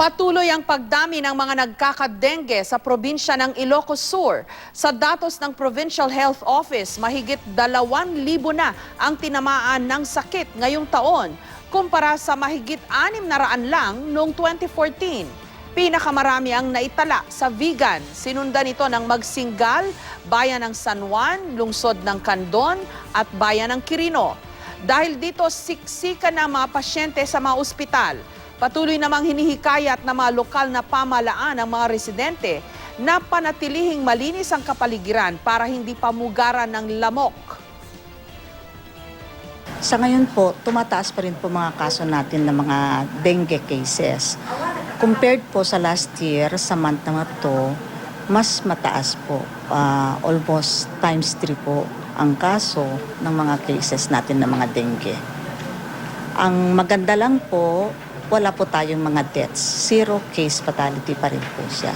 Patuloy ang pagdami ng mga nagkakadengge sa probinsya ng Ilocos Sur. Sa datos ng Provincial Health Office, mahigit 2,000 na ang tinamaan ng sakit ngayong taon kumpara sa mahigit 600 lang noong 2014. Pinakamarami ang naitala sa Vigan. Sinundan ito ng Magsinggal, Bayan ng San Juan, Lungsod ng Candon at Bayan ng Quirino. Dahil dito siksikan ang mga pasyente sa mga ospital. Patuloy namang hinihikayat ng mga lokal na pamalaan ang mga residente na panatilihing malinis ang kapaligiran para hindi pamugaran ng lamok. Sa ngayon po, tumataas pa rin po mga kaso natin ng mga dengue cases. Compared po sa last year, sa month na to, mas mataas po. Ah, almost times 3 po ang kaso ng mga cases natin ng mga dengue. Ang maganda lang po, wala po tayong mga deaths. Zero case fatality pa rin po siya.